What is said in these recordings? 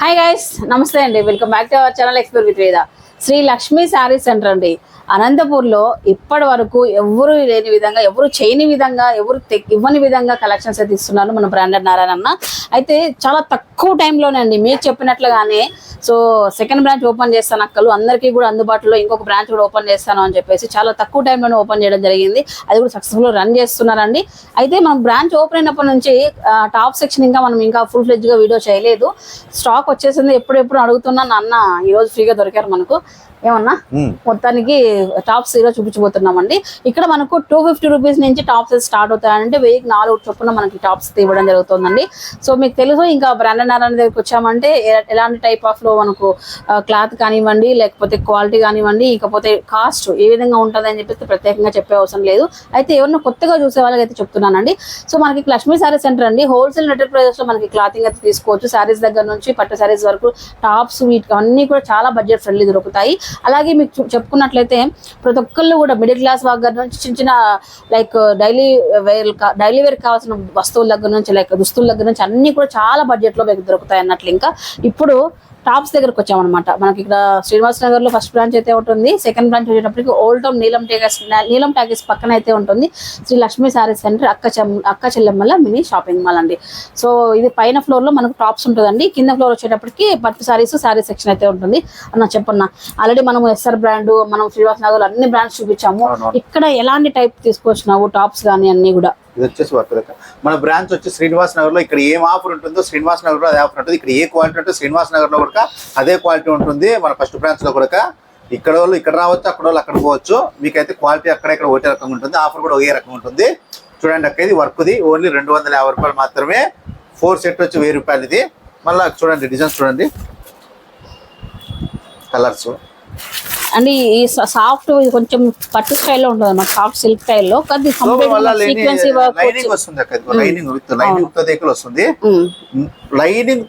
Hi guys నమస్తే అండి. Welcome back to our channel explore with Veda Sri Lakshmi sari centre అండి. అనంతపూర్లో ఇప్పటి వరకు ఎవరు లేని విధంగా ఎవరు చేయని విధంగా ఎవరు ఇవ్వని విధంగా కలెక్షన్స్ అయితే ఇస్తున్నారు మన బ్రాండెడ్ నారాయణ అయితే చాలా తక్కువ టైంలోనే అండి మీరు చెప్పినట్లుగానే సో సెకండ్ బ్రాంచ్ ఓపెన్ చేస్తాను అక్కలు అందరికీ కూడా అందుబాటులో ఇంకొక బ్రాంచ్ కూడా ఓపెన్ చేస్తాను అని చెప్పేసి చాలా తక్కువ టైంలోనే ఓపెన్ చేయడం జరిగింది. అది కూడా సక్సెస్ఫుల్ రన్ చేస్తున్నారండి. అయితే మనం బ్రాంచ్ ఓపెన్ అయినప్పటి నుంచి టాప్ సెక్షన్ ఇంకా మనం ఇంకా ఫుల్ ఫ్లెడ్జ్గా వీడియో చేయలేదు. స్టాక్ వచ్చేసింది ఎప్పుడెప్పుడు అడుగుతున్నాను అన్న ఈరోజు ఫ్రీగా దొరికారు మనకు. ఏమన్నా? మొత్తానికి టాప్స్ ఈరోజు చూపించబోతున్నామండి. ఇక్కడ మనకు టూ ఫిఫ్టీ రూపీస్ నుంచి టాప్స్ స్టార్ట్ అవుతాయంటే వెయ్యికి నాలుగు చొప్పున మనకి టాప్స్ ఇవ్వడం జరుగుతుందండి. సో మీకు తెలుసు ఇంకా బ్రాండెడ్ నారాయణ దగ్గరికి వచ్చామంటే ఎలాంటి టైప్ ఆఫ్లో మనకు క్లాత్ కానివ్వండి లేకపోతే క్వాలిటీ కానివ్వండి ఇకపోతే కాస్ట్ ఏ విధంగా ఉంటుంది అని చెప్పేసి ప్రత్యేకంగా చెప్పే అవసరం లేదు. అయితే ఎవరిని కొత్తగా చూసే వాళ్ళకి అయితే చెప్తున్నానండి. సో మనకి లక్ష్మీ శారీ సెంటర్ అండి. హోల్సేల్ నెట్ ప్రైజెస్లో మనకి క్లాతింగ్ అయితే తీసుకోవచ్చు. శారీస్ దగ్గర నుంచి పట్టు శారీస్ వరకు టాప్స్ వీటి అన్ని కూడా చాలా బడ్జెట్ ఫ్రెండ్లీ దొరుకుతాయి. అలాగే మీకు చెప్పుకున్నట్లయితే ప్రతి ఒక్కళ్ళు కూడా మిడిల్ క్లాస్ దగ్గర నుంచి చిన్న చిన్న like daily wear daily wear కావాల్సిన వస్తువుల దగ్గర నుంచి లైక్ దుస్తుల దగ్గర నుంచి అన్నీ కూడా చాలా బడ్జెట్లో మీకు దొరుకుతాయి అన్నట్లు ఇంకా. ఇప్పుడు టాప్స్ దగ్గరకు వచ్చామన్నమాట. మనకి ఇక్కడ శ్రీనివాస్ నగర్లో ఫస్ట్ బ్రాంచ్ అయితే ఉంటుంది. సెకండ్ బ్రాంచ్ వచ్చేటప్పటికి old town Neelam talkies Neelam talkies పక్కన అయితే ఉంటుంది. శ్రీ లక్ష్మీ శారీ సెంటర్ అక్క అక్క చెల్లెమ్మల మినీ షాపింగ్ మాల్ అండి. సో ఇది పైన ఫ్లోర్లో మనకు టాప్స్ ఉంటుందండి. కింద ఫ్లోర్ వచ్చేటప్పటికి పట్టు సారీస్ సారీ సెక్షన్ అయితే ఉంటుంది. అన్న చెప్పన్న ఆల్రెడీ మనం ఎస్ఆర్ బ్రాండ్ మనం శ్రీనివాస్ నగర్ అన్ని బ్రాండ్స్ చూపించాము. ఇక్కడ ఎలాంటి టైప్ తీసుకొచ్చినావు టాప్స్ కానీ అన్ని కూడా? ఇది వచ్చేసి వర్క్ దగ్గర మన బ్రాంచ్ వచ్చి శ్రీనివాస్ నగర్లో ఇక్కడ ఏం ఆఫర్ ఉంటుందో శ్రీనివాస్ నగర్లో అదే ఆఫర్ ఉంటుంది. ఇక్కడ ఏ క్వాలిటీ ఉంటుందో శ్రీనివాస్ నగర్లో కూడా అదే క్వాలిటీ ఉంటుంది. మన ఫస్ట్ బ్రాంచ్లో కూడా ఇక్కడ వాళ్ళు ఇక్కడ రావచ్చు అక్కడ వాళ్ళు అక్కడ పోవచ్చు. మీకైతే క్వాలిటీ అక్కడ ఇక్కడ ఒకటే రకంగా ఉంటుంది. ఆఫర్ కూడా ఒకే రకంగా ఉంటుంది. చూడండి అక్క ఇది వర్క్ది ఓన్లీ రెండు వందల యాభై రూపాయలు మాత్రమే. ఫోర్ సెట్ వచ్చి వెయ్యి రూపాయలు ఇది. మళ్ళీ చూడండి డిజైన్స్ చూడండి. కలర్స్ అండ్ ఈ సాఫ్ట్ కొంచెం పట్టు స్టైల్లో ఉంటుంది అన్నమాట. సాఫ్ట్ సిల్క్ స్టైల్లో. కానీ సీక్వెన్సీ వర్క్ లైనింగ్ వస్తుంది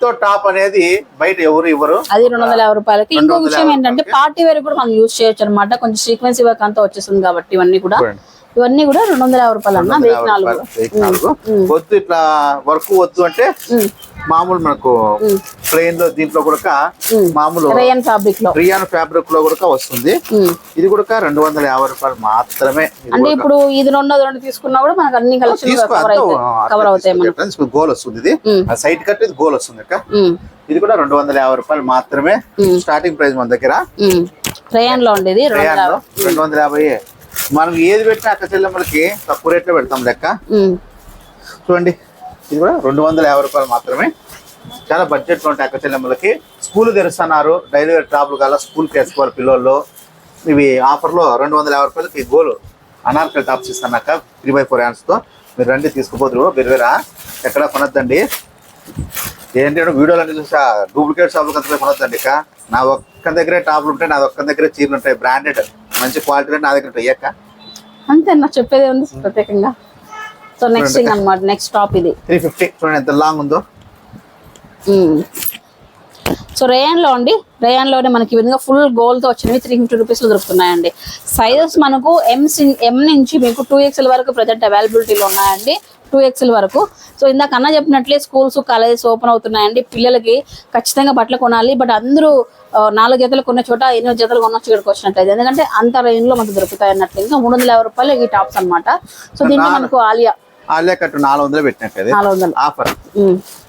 తో టాప్ అనేది బయట ఎవరు ఇవ్వరు. అది రెండు వందల యాభై రూపాయలకి. ఇంకో విషయం ఏంటంటే. పార్టీ వేర్ కూడా మనం యూజ్ చేయొచ్చు అనమాట కొంచెం సీక్వెన్సీ వర్క్ అంతా వచ్చేస్తుంది కాబట్టి ఇవన్నీ కూడా. ఇవన్నీ కూడా రెండు వందల యాభై రూపాయలు అన్న వెయ్యి నాలుగు. వద్దు ఇట్లా వర్క్ వద్దు అంటే మామూలు మనకు ప్లెయిన్లో దీంట్లో కూడా మామూలు రేయన్ ఫ్యాబ్రిక్లో. రియాన్ ఫ్యాబ్రిక్లో కూడా వస్తుంది. ఇది కూడా రెండు వందల యాభై రూపాయలు మాత్రమే అంటే ఇప్పుడు ఇది రెండు రెండు తీసుకున్నా కూడా మనకు అన్ని కలెక్షన్ తీసుకో కవర్ అవుతాయి. గోల్ వస్తుంది ఇది. సైడ్ కట్ ఇది గోల్ వస్తుంది అక్క. ఇది కూడా రెండు వందల యాభై రూపాయలు మాత్రమే స్టార్టింగ్ ప్రైస్ మన దగ్గర. రేయన్లో ఉండేది రెండు వందల రేయాన్లో రెండు వందల యాభై. మనం ఏది పెట్టినా అక్క చెల్లెమ్మలకి తక్కువ రేట్లో పెడతాం లెక్క. చూడంండి. ఇది కూడా రెండు వందల యాభై రూపాయలు మాత్రమే. చాలా బడ్జెట్ ఉంటాయి అక్క చెల్లెమ్మలకి. స్కూల్ తెరుస్తున్నారు. డైలీ వేర్ టాప్లు కల్లా స్కూల్కి వేసుకోవాలి పిల్లల్లో ఇవి ఆఫర్లో రెండు వందల యాభై రూపాయలకి గోలు అనార్కల్ టాప్స్ ఇస్తానక్క త్రీ బై ఫోర్ హ్యాండ్స్తో మీరు రండి తీసుకుపోతురు. వేరువేరా ఎక్కడ కొనొద్దండి. ఏంటంటే వీడియోలు అన్ని చూసా? డూప్లికేట్ షాపులు కంటే కొనొద్దండి ఇక నా ఒక్క దగ్గరే టాప్లు ఉంటాయి నా ఒక్క దగ్గరే చీరలు ఉంటాయి. బ్రాండెడ్ మంచి క్వాలిటీ నా దగ్గర ఉంటాయి అక్క. అంతే నా చెప్పేది ఉంది ప్రత్యేకంగా? సో నెక్స్ట్ థింగ్ అన్నమాట నెక్స్ట్ టాప్ ఇది. Three fifty. చూడండి ఎంత లాంగ్ ఉందో. సో రేయన్లో అండి. రేయన్లోనే మనకి విధంగా ఫుల్ గోల్తో వచ్చినవి త్రీ ఫిఫ్టీ రూపీస్లో దొరుకుతున్నాయండి. సైజెస్ మనకు ఎం ఎం నుంచి మీకు టూ ఎక్స్ఎల్ వరకు ప్రజెంట్ అవైలబిలిటీలో ఉన్నాయండి. టూ ఎక్స్ఎల్ వరకు. సో ఇందాక అన్న చెప్పినట్లే స్కూల్స్ కాలేజెస్ ఓపెన్ అవుతున్నాయండి. పిల్లలకి ఖచ్చితంగా బట్టలు కొనాలి. బట్ అందరూ నాలుగు జతలు కొన్న చోట ఎనిమిది జతలు కొనొచ్చు ఇక్కడికి వచ్చినట్లయితే. ఎందుకంటే అంత రేంజ్లో మనకు దొరుకుతాయి అన్నట్లు. ఇంకా మూడు వందల యాభై రూపాయలు ఈ టాప్స్ అన్నమాట. సో దీంట్లో మనకు ఆలియా. ఆలే కట్టు నాలుగు వందలు పెట్టినట్టు నాలుగు వందలు. ఆఫర్.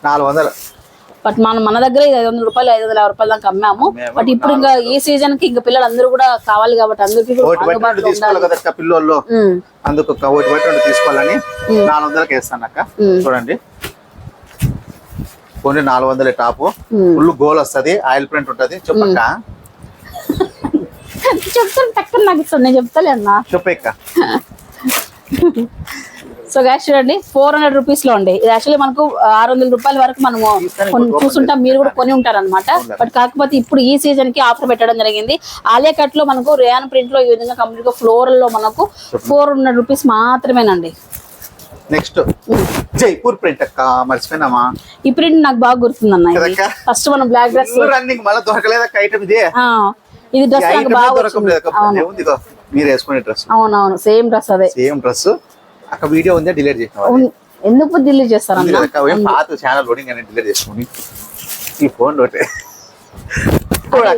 నాలుగు వందలు. బట్ మనం మన దగ్గర ఐదు వందల రూపాయలు ఐదు వందల యాభై రూపాయలు దాకా అమ్మాము. మేము బట్ ఇప్పుడు ఇంకా ఈ సీజన్కి ఇంకా పిల్లలు అందరూ కూడా కావాలి కాబట్టి అందరికీ తీసుకోవాలి కదా ఉమ్, అందుకు ఒక ఒకటి బట్టి రెండు తీసుకోవాలని నాలుగు వందలకి వేస్తాను అక్క. చూడండి. కొన్ని నాలుగు వందల టాప్. ఫుల్ గోల్ వస్తది ఆయిల్ ప్రింట్ ఉంటది. చెప్పక్క చెప్తాను టక్కన నాకు ఇస్తాను నేను చెప్తాలే అన్న చెప్పక్క సో గ్యాస్ చూడండి ఫోర్ హండ్రెడ్ రూపీస్లో ఉండే ఇది యాక్చువల్లీ మనకు ఆరు వందల రూపాయల వరకు మనము చూసుంటాం మీరు కూడా కొని ఉంటారు అనమాట బట్ కాకపోతే ఇప్పుడు ఈ సీజన్కి ఆఫర్ పెట్టడం జరిగింది. ఆలియా కట్లో మనకు రేయాన్ ప్రింట్లో ఈ విధంగా కంప్లీట్గా ఫ్లోరల్లో మనకు ఫోర్ హండ్రెడ్ రూపీస్ మాత్రమేనండి. నెక్స్ట్ జైపూర్ ప్రింట్ అక్క మర్చిపోయినామా? ఈ ప్రింట్ నాకు బాగా ఇది. కదక్కా? ఫస్ట్ మనం బ్లాక్ డ్రెస్ రన్నింగ్ మళ్ళీ దొరకలేదక్క ఐటమ్ ఇదే? డ్రెస్ నాకు బాగా దొరకలేదు మీరు వేసుకునే డ్రెస్ అవునవును సేమ్ డ్రెస్ అదే. సేమ్ డ్రెస్ అక్క వీడియో ఉందే డిలీట్ చేసిన ఎందుకు డిలీట్ చేస్తారన్న పాత ఛానల్ లోడింగ్ అని డిలీట్ చేసుకోండి ఈ ఫోన్ చూడక్క.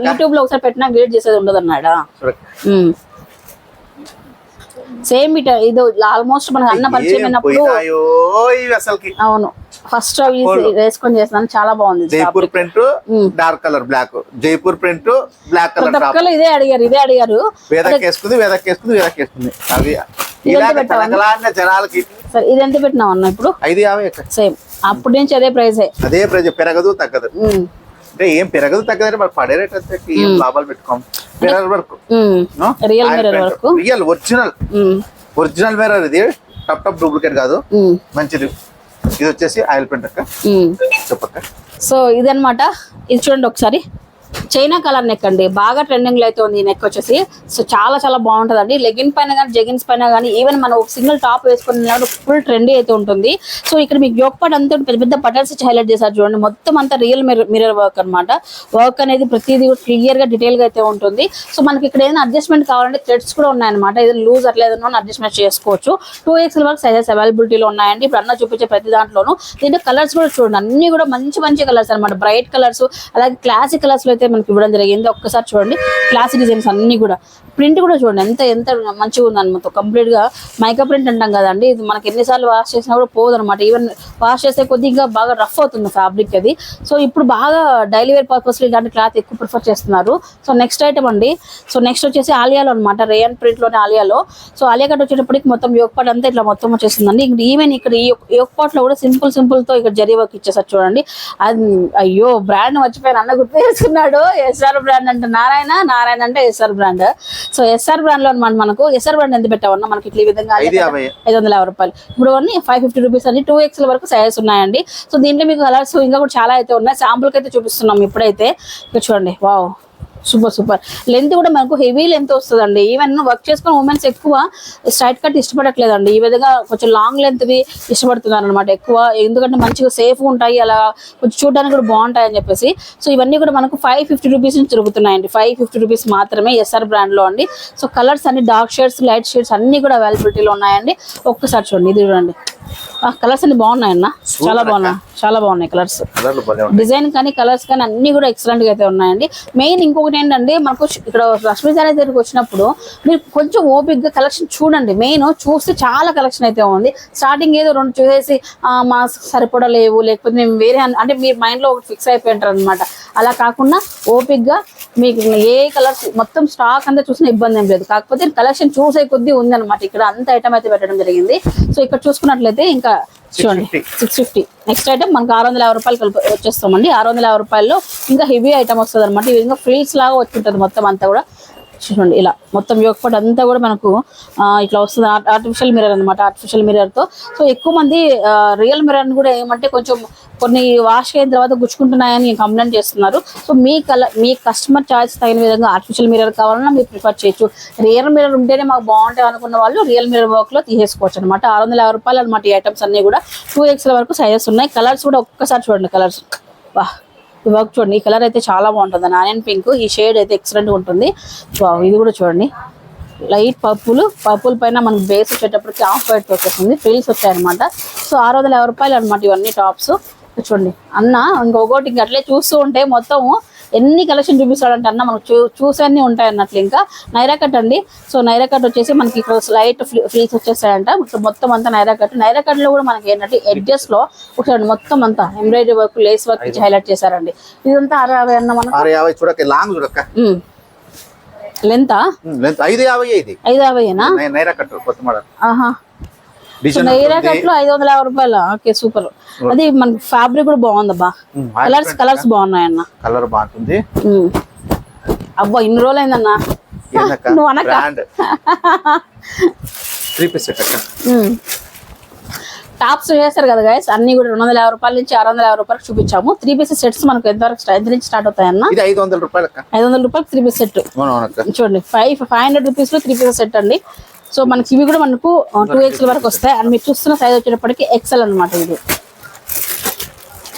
యూట్యూబ్లో ఒకసారి పెట్టినా గ్రేట్ చేసేది ఉండదు అన్నాడా? సేమ్ ఇట ఇది ఆల్మోస్ట్ మనకు అన్న పరిచయం అయినప్పుడు అవును. ఫస్ట్ అవి వేసుకొని చేస్తున్నాను చాలా బాగుంది Jaipur print dark colour black Jaipur print black colour ఇదే అడిగారు ఇదే అడిగారు. వేదకేసుకుంది వేదకేసుకుంది వేదకేసుకుంది అవి జనాలకి సరే ఇది ఎంత పెట్టినావు అన్న ఇప్పుడు? ఐదు యాభై. సేమ్. అప్పటి నుంచి అదే ప్రైజే అదే ప్రజ పెరగదు తగ్గదు. అంటే ఏం పెరగదు తగ్గదు మరి పడే రేట్ అంతే ఏం లాభాలు పెట్టుకోం? మిర్రర్ వర్క్ రియల్ మిర్రర్ వరకు రియల్ ఒరిజినల్ ఒరిజినల్ మిర్రర్ ఇది. టప్ టప్ డూప్లికేట్ కాదు. మంచిది. ఇది వచ్చేసి ఆయిల్ పెయింట్ అక్క. చెప్పక్క. సో ఇదన్నమాట. ఇది చూడండి ఒకసారి. చైనా కలర్ నెక్ అండి. బాగా ట్రెండింగ్లో అయితే ఉంది ఈ నెక్ వచ్చేసి. సో చాలా చాలా బాగుంటుందండి. లెగిన్ పైన కానీ జెగిన్స్ పైన కానీ ఈవెన్ మనం ఒక సింగిల్ టాప్ వేసుకుని ఫుల్ ట్రెండీ అయితే ఉంటుంది. సో ఇక్కడ మీకు యోక్ పాట్ అంతా పెద్ద పెద్ద బటన్స్ ఇచ్చి హైలైట్ చేశారు చూడండి. మొత్తం అంతా రియల్ మిర్రర్ వర్క్ అన్నమాట. వర్క్ అనేది ప్రతిదీ క్లియర్గా డీటెయిల్గా అయితే ఉంటుంది. సో మనకి ఇక్కడ ఏదైనా అడ్జస్ట్మెంట్ కావాలంటే థ్రెడ్స్ కూడా ఉన్నాయన్నమాట. ఏదైనా లూజ్ అట్లా ఏదైనా అడ్జస్ట్మెంట్ చేసుకోవచ్చు. టూ ఎక్స్ఎల్ వరకు సైజెస్ అవైలబిలిటీలో ఉన్నాయండి. ఇప్పుడు అన్న చూపించే ప్రతి దాంట్లోనూ. దీంట్లో కలర్స్ కూడా చూడండి. అన్ని కూడా మంచి మంచి కలర్స్ అన్నమాట. బ్రైట్ కలర్స్ అలాగే క్లాసిక్ కలర్స్లో అయితే మనకి ఇవ్వడం జరిగింది. ఒక్కసారి చూడండి. క్లాసిక్ డిజైన్స్ అన్ని కూడా. ప్రింట్ కూడా చూడండి ఎంత ఎంత మంచిగా ఉంది అనమాట కంప్లీట్గా మైకా ప్రింట్ అంటాం కదండి. ఇది మనకి ఎన్నిసార్లు వాష్ చేసినా కూడా పోదు అనమాట ఈవెన్ వాష్ చేస్తే కొద్దిగా బాగా రఫ్ అవుతుంది ఫ్యాబ్రిక్ అది. సో ఇప్పుడు బాగా డైలీ వేర్ పర్పస్లో ఇలాంటి క్లాత్ ఎక్కువ ప్రిఫర్ చేస్తున్నారు. సో నెక్స్ట్ ఐటమ్ అండి. సో నెక్స్ట్ వచ్చేసి ఆలియాలో అనమాట రేయన్ ప్రింట్లోనే ఆలియాలో. సో ఆలియా కట్ వచ్చేటప్పటికి మొత్తం యోగ్ పాట్ అంతా ఇట్లా మొత్తం వచ్చేసిందండి ఇక్కడ ఈవెన్ ఇక్కడ ఈ యోగ్లో కూడా సింపుల్ సింపుల్తో ఇక్కడ జరీ వర్క్ ఇచ్చేసారు చూడండి. అది అయ్యో బ్రాండ్ మర్చిపోయాను. అన్న గుర్తు చేసుకున్నాడు. ఎస్ఆర్ బ్రాండ్ అంటే. నారాయణ నారాయణ అంటే ఎస్ఆర్ బ్రాండ్ సో ఎస్ఆర్ బ్రాండ్లో అనమాట మనకు. ఎస్ఆర్ బ్రాండ్ ఎంత పెట్టామన్నా మనకి ఇట్లా ఈ విధంగా ఐదు వందల యాభై రూపాయలు. ఇప్పుడు అన్ని ఫైవ్ ఫిఫ్టీ రూపీస్ అన్ని టూ ఎక్స్ఎల్ వరకు సైజెస్ ఉన్నాయండి. సో దీంట్లో మీకు కలర్స్ ఇంకా కూడా చాలా అయితే ఉన్నాయి. శాంపుల్కి అయితే చూపిస్తున్నాం ఇప్పుడైతే. ఇక్కడ చూడండి. Wow super super. లెంత్ కూడా మనకు హెవీ లెంత్ వస్తుందండి. ఈవెన్ వర్క్ చేసుకున్న ఉమెన్స్ ఎక్కువ స్ట్రైట్ కట్ ఇష్టపడట్లేదండి. ఈ విధంగా కొంచెం లాంగ్ లెంత్వి ఇష్టపడుతున్నారు అనమాట ఎక్కువ. ఎందుకంటే మంచిగా సేఫ్ ఉంటాయి. అలా కొంచెం చూడడానికి కూడా బాగుంటాయి అని చెప్పేసి. సో ఇవన్నీ కూడా మనకు ఫైవ్ ఫిఫ్టీ రూపీస్ నుంచి దొరుకుతున్నాయండి. ఫైవ్ ఫిఫ్టీ రూపీస్ మాత్రమే ఎస్ఆర్ బ్రాండ్లో అండి. సో కలర్స్ అన్ని డార్క్ షేడ్స్ లైట్ షేడ్స్ అన్ని కూడా అవైలబిలిటీలో ఉన్నాయండి. ఒక్కసారి చూడండి ఇది చూడండి. కలర్స్ అన్ని బాగున్నాయన్న చాలా బాగున్నాయి. చాలా బాగున్నాయి కలర్స్ డిజైన్ కానీ కలర్స్ కానీ అన్ని కూడా ఎక్సలెంట్గా అయితే ఉన్నాయండి. మెయిన్ ఇంకొకటి ఏంటంటే మనకు ఇక్కడ లక్ష్మీ సారీ దగ్గరికి వచ్చినప్పుడు మీరు కొంచెం ఓపిక్గా కలెక్షన్ చూడండి. మెయిన్ చూస్తే చాలా కలెక్షన్ అయితే ఉంది. స్టార్టింగ్ ఏదో రెండు చూసేసి ఆ, మా సరిపడలేవు లేకపోతే మేము వేరే అంటే మీరు మైండ్లో ఒకటి ఫిక్స్ అయిపోయింటారు అనమాట అలా కాకుండా ఓపిక్గా మీకు ఏ కలర్స్ మొత్తం స్టాక్ అంతా చూసిన ఇబ్బంది ఏం లేదు. కాకపోతే కలెక్షన్ చూసే కొద్దీ ఉంది అనమాట ఇక్కడ అంత ఐటమ్ అయితే పెట్టడం జరిగింది. సో ఇక్కడ చూసుకున్నట్లయితే ఇంకా చూడండి. 650. సిక్స్ ఫిఫ్టీ నెక్స్ట్ ఐటమ్ మనకు ఆరు వందల యాభై రూపాయలు కలిపి వచ్చేస్తామండి. ఆరు వందల యాభై రూపాయల్లో ఇంకా హెవీ ఐటమ్ వస్తుంది అనమాట ఈ విధంగా ఫ్రీల్స్ లాగా వచ్చి ఉంటుంది మొత్తం అంతా కూడా. చూడండి ఇలా మొత్తం యోగపాటు అంతా కూడా మనకు ఇట్లా వస్తుంది. ఆర్టిఫిషియల్ మిర్రర్ అనమాట ఆర్టిఫిషియల్ మిర్రర్తో సో ఎక్కువ మంది రియల్ మిర్రర్ కూడా ఏమంటే కొంచెం కొన్ని వాష్ అయిన తర్వాత గుచ్చుకుంటున్నాయని కంప్లైంట్ చేస్తున్నారు. సో మీ కల మీ కస్టమర్ చాయిస్ తగిన విధంగా ఆర్టిఫిషియల్ మిర్రర్ కావాలన్నా మీరు ప్రిఫర్ చేయొచ్చు. రియల్ మిర్రర్ ఉంటేనే మాకు బాగుంటాయి అనుకున్న వాళ్ళు రియల్ మిర్రర్ వర్క్లో తీసేసుకోవచ్చు అనమాట ఆరు వందల యాభై రూపాయలు అనమాట ఈ ఐటమ్స్ అన్ని కూడా టూ ఎక్స్ల వరకు సైజెస్ ఉన్నాయి. కలర్స్ కూడా ఒక్కసారి చూడండి కలర్స్ వాహ్! ఈ వర్క్ చూడండి. ఈ కలర్ అయితే చాలా బాగుంటుంది. Onion pink. ఈ షేడ్ అయితే ఎక్సలెంట్ ఉంటుంది. ఇది కూడా చూడండి. లైట్ పప్పులు పర్పుల్ పైన మనకు బేస్ వచ్చేటప్పటికి ఆఫ్ వైట్ వచ్చేస్తుంది. ఫ్రీల్స్ వచ్చాయన్నమాట. సో ఆరు వందల యాభై రూపాయలు అనమాట ఇవన్నీ టాప్స్. చూడండి. అన్న ఇంకొకటి ఇంక అట్లే చూస్తూ ఉంటే మొత్తం ఎన్ని కలెక్షన్ చూపిస్తాడంటే అన్న మనకు చూ చూసన్నీ ఉంటాయి అన్నట్లు ఇంకా. నైరా కట్ అండి. సో నైరా కట్ వచ్చేసి మనకి ఇక్కడ లైట్ ఫ్రీస్ వచ్చేసాయంట ఇక్కడ మొత్తం అంతా నైరా కట్. నైరా కట్లో కూడా మనకి ఏంటంటే ఎడ్జెస్లో ఒకసారి మొత్తం అంతా ఎంబ్రాయిడరీ వర్క్ లేస్ వర్క్ ఇచ్చి హైలైట్ చేశారండి. ఇదంతా అరవై అన్న మనకు? ఆరు యాభై చూడక లాంగ్ చూడక్క. లెంతా? ఐదు యాభై ఇది ఐదు యాభైనా నైరా కొత్త మోడల్ ఆహా. ఐదు వందల యాభై రూపాయలు? Okay super. అది మన ఫ్యాబ్రిక్ కూడా బాగుందబ్బా కలర్స్ కలర్స్ బాగున్నాయన్న. కలర్ బాగుంటుంది. ఉమ్. అబ్బా ఇన్ని రోజులు అయిందన్నా నువ్వు అనక. పీస్. టాప్స్ చేస్తారు కదా గైస్ అన్ని కూడా రెండు వందల యాభై రూపాయల నుంచి ఆరు వందల యాభై రూపాయలకు చూపించాము. త్రీ పీసెస్ సెట్స్ మనకు ఎంతవరకు ఎంత నుంచి స్టార్ట్ అవుతాయన్న? ఐదు వందల రూపాయలు ఐదు వందల రూపాయలు త్రీ పీస్ సెట్ చూడండి ఫైవ్ ఫైవ్ హండ్రెడ్ రూపీస్లో త్రీ పీసెస్ సెట్ అండి. సో మనకి ఇవి కూడా మనకు టూ ఎక్స్ఎల్ వరకు వస్తాయి. అండ్ మీరు చూస్తున్న సైజ్ వచ్చేటప్పటికి ఎక్సెల్ అన్నమాట ఇది.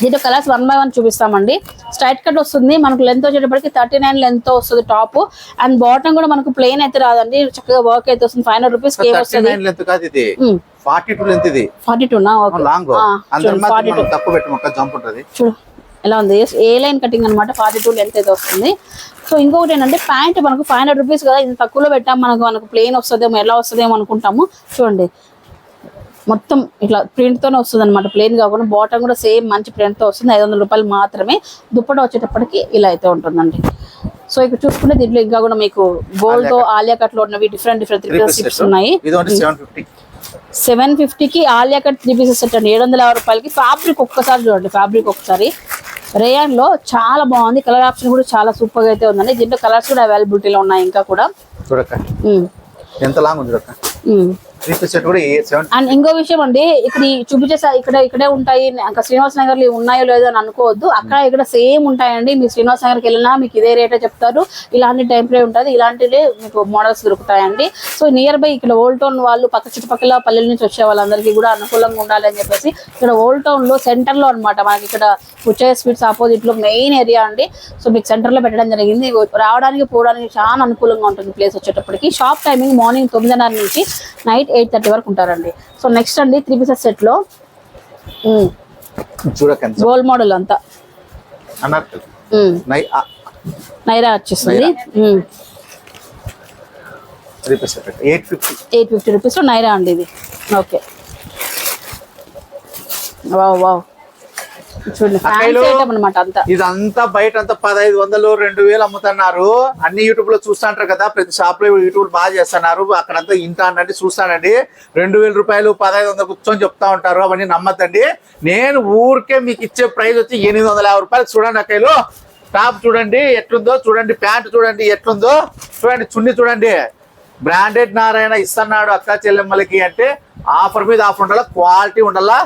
దీంట్లో కలర్స్ వన్ బై వన్ చూపిస్తామండి. స్ట్రైట్ కట్ వస్తుంది. మనకు లెంత్ వచ్చేటప్పటికి థర్టీ నైన్ లెంత్ వస్తుంది టాప్ అండ్ బాటమ్ కూడా మనకు ప్లెయిన్ అయితే రాదండి. చక్కగా వర్క్ అయితే వస్తుంది. ఫైవ్ హండ్రెడ్ రూపీస్ థర్టీ వస్తుంది. ఫార్టీ టూ లెంత్ ఇది. ఫార్టీ టూనా ఓకే లాంగ్ ఆ, అందరి చూడండి, మాత్రం 42. మనం తక్కువ పెట్టమక్క జంప్ ఉంటది. చూడు. ఎలా ఉంది? ఏ లైన్ కటింగ్ అనమాట ఫార్టీ టూ లెంత్ అయితే వస్తుంది. సో ఇంకొకటి ఏంటంటే ప్యాంట్ మనకు ఫైవ్ హండ్రెడ్ రూపీస్ కదా ఇది తక్కువలో పెట్టాం మనకు మనకు ప్లెయిన్ వస్తుందేమో ఎలా వస్తుందేమో అనుకుంటాము. చూడండి. మొత్తం ఇట్లా ప్రింట్ తోనే వస్తుంది అనమాట ప్లెయిన్ కాకుండా బాటమ్ కూడా సేమ్ మంచి ప్రింట్తో వస్తుంది. ఐదు వందల రూపాయలు మాత్రమే దుప్పట వచ్చేటప్పటికి ఇలా అయితే ఉంటుందండి. సో ఇక్కడ చూసుకుంటే దీంట్లో ఇంకా కూడా మీకు గోల్డ్తో ఆలియా కట్లో ఉన్నవి డిఫరెంట్ డిఫరెంట్ త్రీ పీసెస్ ఉన్నాయి. సెవెన్ ఫిఫ్టీ సెవెన్ ఫిఫ్టీకి Alia cut three pieces set అండి. ఏడు వందల యాభై రూపాయలకి ఫ్యాబ్రిక్ ఒక్కసారి చూడండి ఫ్యాబ్రిక్ ఒకసారి రేయాన్లో చాలా బాగుంది. కలర్ ఆప్షన్ కూడా చాలా సూపర్గా అయితే ఉందండి. దీంట్లో కలర్స్ కూడా అవైలబిలిటీలో ఉన్నాయి ఇంకా కూడా. చూడక్క. ఎంత లాంగ్ ఉంది చూడక్క? సెట్ కూడా సెవెన్ అండ్ ఇంకో విషయం అండి ఇక్కడ చూపించే ఇక్కడ ఇక్కడే ఉంటాయి. ఇంకా శ్రీనివాస్ నగర్లో ఉన్నాయో లేదో అని అనుకోవద్దు. అక్కడ ఇక్కడ సేమ్ ఉంటాయండి. మీ శ్రీనివాస్ నగర్కి వెళ్ళినా మీకు ఇదే రేటే చెప్తారు. ఇలాంటి టైంలో ఉంటుంది. ఇలాంటివే మీకు మోడల్స్ దొరుకుతాయండి. సో నియర్ బై ఇక్కడ ఓల్డ్ టౌన్ వాళ్ళు పక్క చుట్టుపక్కల పల్లెల నుంచి వచ్చే వాళ్ళందరికీ కూడా అనుకూలంగా ఉండాలి అని చెప్పేసి ఇక్కడ ఓల్డ్ టౌన్లో సెంటర్లో అనమాట మనకి ఇక్కడ ఉచ్చయ్య స్వీట్స్ ఆపోజిట్లో మెయిన్ ఏరియా అండి. సో మీకు సెంటర్లో పెట్టడం జరిగింది. రావడానికి పోవడానికి చాలా అనుకూలంగా ఉంటుంది ప్లేస్ వచ్చేటప్పటికి. షాప్ టైమింగ్ మార్నింగ్ తొమ్మిదిన్నర నుంచి నైట్ ఎయిట్ థర్టీ వరకు ఉంటారండి. సో నెక్స్ట్ అండి త్రీ పీసెస్ సెట్లో చూడక్క ఎంత గోల్డ్ మోడల్ అంతా. నైరా వచ్చేస్తుంది eight fifty. Eight fifty rupees Naira అండి ఇది. ఓకే. వావ్ వావ్ చూడండి ఫ్యాన్సీ అక్కయ్యలు. ఐటమ్ అనమాట అంతా ఇదంతా బయట అంతా పదహైదు వందలు రెండు వేలు అమ్ముతున్నారు. అన్ని యూట్యూబ్లో చూస్తుంటారు కదా ప్రతి షాప్లో యూట్యూబ్ బాగా చేస్తున్నారు. అక్కడంతా ఇంటా అన్నట్టు చూస్తానండి. రెండు వేల రూపాయలు పదహైదు వందలు కూర్చొని చెప్తా ఉంటారు. అవన్నీ నమ్మద్దండి. నేను ఊరికే మీకు ఇచ్చే ప్రైస్ వచ్చి ఎనిమిది వందల యాభై రూపాయలు చూడండి అక్కలు టాప్ చూడండి ఎట్లుందో చూడండి. ప్యాంట్ చూడండి ఎట్లుందో చూడండి. చున్ని చూడండి. బ్రాండెడ్ నారాయణ ఇస్తున్నాడు అక్క చెల్లెమ్మలకి అంటే ఆఫర్ మీద ఆఫర్ ఉండాలా క్వాలిటీ ఉండాలా?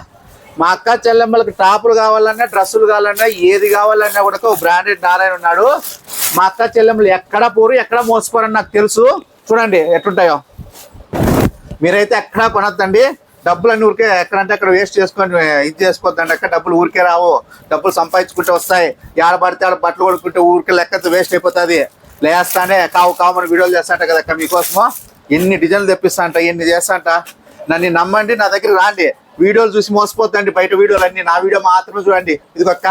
మా అక్క చెల్లెమ్మలకి టాపులు కావాలన్నా డ్రెస్సులు కావాలన్నా ఏది కావాలన్నా కూడా ఒక బ్రాండెడ్ నారాయణ ఉన్నాడు. మా అక్క చెల్లెమ్మలు ఎక్కడ పోరు ఎక్కడ మోసపోరని నాకు తెలుసు. చూడండి ఎట్లుంటాయో. మీరైతే ఎక్కడా కొనొద్దండి. డబ్బులు అన్ని ఊరికే ఎక్కడంటే అక్కడ వేస్ట్ చేసుకొని ఇది చేసుకోవద్దండి అక్కడ డబ్బులు ఊరికే రావు. డబ్బులు సంపాదించుకుంటే వస్తాయి. ఏడ పడితే ఆడ బట్టలు కొడుకుంటే ఊరికే లెక్క వేస్ట్ అయిపోతుంది. లేస్తానే కావు కామని వీడియోలు చేస్తాంట కదా అక్క మీకోసము. ఎన్ని డిజైన్లు తెప్పిస్తా అంట ఎన్ని చేస్తాంట. నన్ను నమ్మండి నా దగ్గర రాండి. వీడియోలు చూసి మోసపోద్దండి బయట వీడియోలు అన్ని నా వీడియో మాత్రమే చూడండి. ఇదిగో అక్క.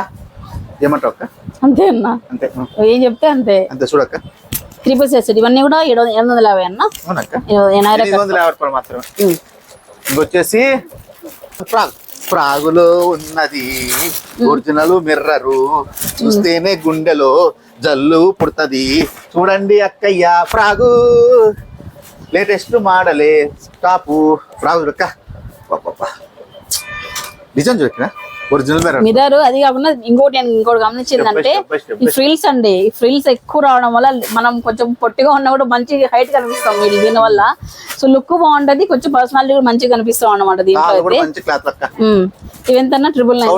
ఏమంటావు అక్క? అంతే అన్న. అంతే. ఏం చెప్తే అంతే. అంతే చూడక్క త్రీ పీసెస్ ఇవన్నీ కూడా ఎనిమిది వందల యాభై అన్న. ఎనిమిది వందల యాభై రూపాయలు మాత్రమే. ఇంకొచ్చేసి ఫ్రాగ్. ఫ్రాగులో ఉన్నది ఒరిజినల్ మిర్రరు. చూస్తేనే గుండెలో జల్లు పుడుతుంది. చూడండి అక్కయ్య ఫ్రాగు. లేటెస్ట్ మోడలే. టాపు ఫ్రాగు చూడక్క నిజం చూడక్క ఒరిజినల్ మిర్రర్ మిర్రర్ అది కాకుండా ఇంకోటి నేను ఇంకోటి step by ఈ ఫ్రిల్స్ అండి. ఈ ఫ్రిల్స్ ఎక్కువ రావడం వల్ల మనం కొంచెం పొట్టిగా ఉన్నా కూడా మంచి హైట్ కనిపిస్తాం వీళ్ళు దీని వల్ల. సో లుక్ బాగుంటది కొంచెం పర్సనాలిటీ కూడా మంచిగా కనిపిస్తాం అన్నమాట దీంట్లో తాళ్ళు కూడా అయితే. మంచి క్లాత్ అక్క um. ఇవెంతన్నా? Triple nine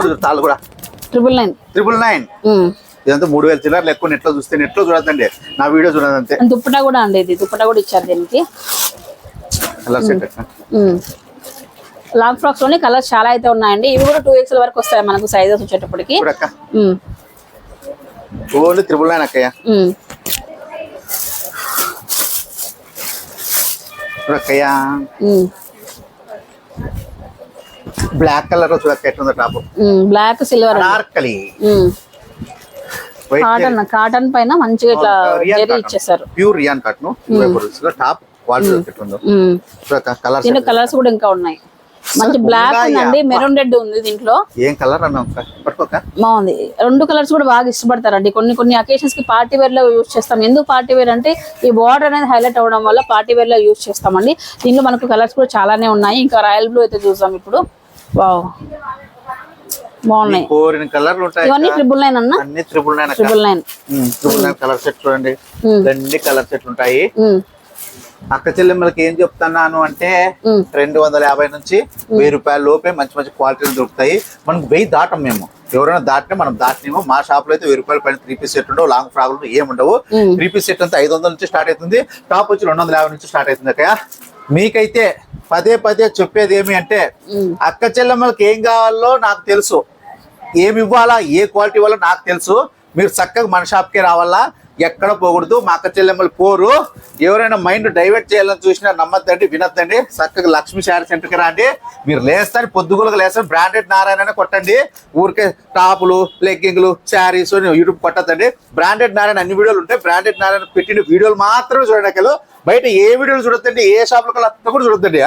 triple nine triple nine. ఇదంతా మూడు వేల చిల్లర ఎక్కువ నెట్లో చూస్తే నెట్లో చూడదండి నా వీడియో చూడదు అంతే. దుప్పటా కూడా అండి ఇది. దుప్పటా కూడా ఇచ్చారు దీనికి అలా సెట్ అక్క ఉమ్. లాంగ్ ఫ్రాక్స్లోనే కలర్స్ చాలా అయితే ఉన్నాయండి. ఇవి కూడా టూ ఎక్స్ఎల్ వరకు వస్తాయి మనకు సైజెస్ వచ్చేటప్పటికి. ఓన్లీ త్రిబుల్ నైన్ అక్కయ్య. బ్లాక్ కలర్ ఎట్లుందో top. Black silver. White cotton cotton పైన మంచిగా ఇట్లా జరీ ఇచ్చేసారు. Pure rayon cotton top quality ఎట్లుందో. ఉమ్. చూడక్క కలర్ దీంట్లో కలర్స్ కూడా ఇంకా ఉన్నాయి. మంచి బ్లాక్? ఉందండి మెరూన్ రెడ్ ఉంది దీంట్లో. ఏం కలర్ బాగుంది. రెండు కలర్స్ కూడా బాగా ఇష్టపడతారండి. కొన్ని కొన్ని అకేషన్స్కి పార్టీ వేర్లో యూజ్ చేస్తాం. ఎందుకు పార్టీ వేర్ అంటే ఈ బార్డర్ అనేది హైలైట్ అవ్వడం వల్ల పార్టీ వేర్లో యూజ్ చేస్తామండి. దీనిలో మనకు కలర్స్ కూడా చాలానే ఉన్నాయి. ఇంకా రాయల్ బ్లూ అయితే చూసాం ఇప్పుడు. వావ్ బాగున్నాయి. కోరిన కలర్లు ఉంటాయి ఇవన్నీ ట్రిపుల్ నైన్ అన్న? అన్ని triple nine triple nine triple nine colour set చూడండి. ఉమ్. రెండు కలర్ సెట్లు ఉంటాయి. అక్క చెల్లెమ్మలకి ఏం చెప్తున్నాను అంటే. రెండు వందల యాభై నుంచి వెయ్యి రూపాయల లోపే మంచి మంచి క్వాలిటీలు దొరుకుతాయి. మనకు వెయ్యి దాటం మేము. ఎవరైనా దాటినా మనం దాటినేమో. మా షాప్లో అయితే వెయ్యి రూపాయల పైన త్రీ పీస్ సెట్ ఉండవు. లాంగ్ ఫ్రాగులు ఏముండవు. త్రీ పీస్ సెట్ అంతా ఐదు వందల నుంచి స్టార్ట్ అవుతుంది. టాప్ వచ్చి రెండు వందల యాభై నుంచి స్టార్ట్ అవుతుంది అక్కయ్య. మీకైతే పదే పదే చెప్పేది ఏమి అంటే. అక్క చెల్లెమ్మలకి ఏం కావాలో నాకు తెలుసు. ఏమి ఇవ్వాలా? ఏ క్వాలిటీ ఇవ్వాలో నాకు తెలుసు. మీరు చక్కగా మన షాప్కే రావాలా? ఎక్కడ పోకూడదు. మా అక్క చెల్లెమ్మలు పోరు. ఎవరైనా మైండ్ డైవర్ట్ చేయాలని చూసినా నమ్మద్దండి వినద్దండి. చక్కగా లక్ష్మీ శారీ సెంటర్కి రండి. మీరు లేస్తారు పొద్దుగులకు లేస్తారు. బ్రాండెడ్ నారాయణ కొట్టండి. ఊరికే టాపులు లెగ్గింగ్లు శారీస్ యూట్యూబ్ కొట్టద్దండి. బ్రాండెడ్ నారాయణ అన్ని వీడియోలు ఉంటాయి. బ్రాండెడ్ నారాయణ పెట్టిన వీడియోలు మాత్రమే చూడడానికి బయట ఏ వీడియోలు చూడొద్దండి ఏ షాపుల కల్లా అంతా కూడా చూడొద్దండి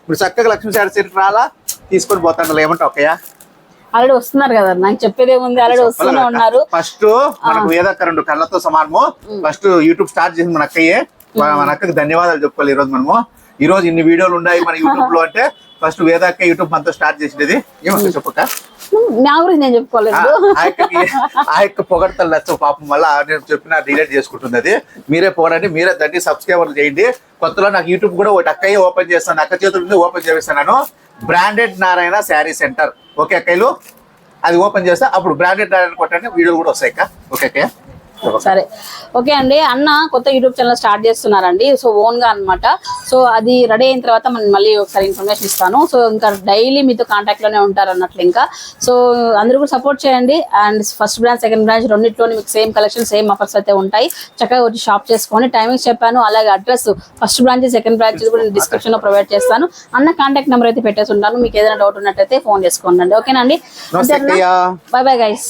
ఇప్పుడు చక్కగా లక్ష్మీ శారీ సెంటర్ రాలా తీసుకొని పోతాను ఏమంటావు ఓకేయా? ఆల్రెడీ వస్తున్నారు కదా నాకు చెప్పేది ఏముంది ఆల్రెడీ వస్తూనే ఉన్నారు. ఫస్ట్ మనకు ఏదక్క రెండు కళ్ళతో సమానము. ఫస్ట్ యూట్యూబ్ స్టార్ట్ చేసింది మన అక్కయ్యే మన అక్కకి ధన్యవాదాలు చెప్పుకోవాలి ఈ రోజు మనము. ఈ రోజు ఇన్ని వీడియోలు ఉన్నాయి మన యూట్యూబ్లో అంటే ఫస్ట్ వేదక్క యూట్యూబ్ మనతో స్టార్ట్ చేసినది ఏమక్క చెప్పక నా గురించి నేను ఆ చెప్పుకోలేదు ఆ యొక్క పొగడతలు నచ్చవు పాపం వల్ల నేను చెప్పిన డిలీట్ చేసుకుంటుంది అది మీరే పొగడండి మీరే దాన్ని సబ్స్క్రైబర్ చేయండి. కొత్తలో నాకు యూట్యూబ్ కూడా ఒకటి అక్కయ్య ఓపెన్ చేస్తాను అక్క చేతుల open చేపిస్తున్నాను branded Narayana sari centre. Okay అక్కయ్యలు అది ఓపెన్ చేస్తే. అప్పుడు బ్రాండెడ్ నారాయణ కొట్టండి. వీడియోలు కూడా వస్తాయి అక్క. ఓకే అక్కయ్య? సరే. ఓకే అండి. అన్న కొత్త యూట్యూబ్ ఛానల్ స్టార్ట్ చేస్తున్నారండి. సో ఓన్గా అన్నమాట. సో అది రెడీ అయిన తర్వాత మనం మళ్ళీ ఒకసారి ఇన్ఫర్మేషన్ ఇస్తాను. సో ఇంకా డైలీ మీతో కాంటాక్ట్లోనే ఉంటారు అన్నట్లు ఇంకా. సో అందరూ కూడా సపోర్ట్ చేయండి. And first branch second branch రెండిట్లోని మీకు సేమ్ కలెక్షన్ సేమ్ ఆఫర్స్ అయితే ఉంటాయి. చక్కగా వచ్చి షాప్ చేసుకొని టైమింగ్స్ చెప్పాను. అలాగే address first branch second branch కూడా నేను డిస్క్రిప్షన్లో ప్రొవైడ్ చేస్తాను. అన్న కాంటాక్ట్ నెంబర్ అయితే పెట్టేసి ఉంటాను. మీకు ఏదైనా డౌట్ ఉన్నట్టయితే ఫోన్ చేసుకోండి ఓకేనా అండి? Bye bye guys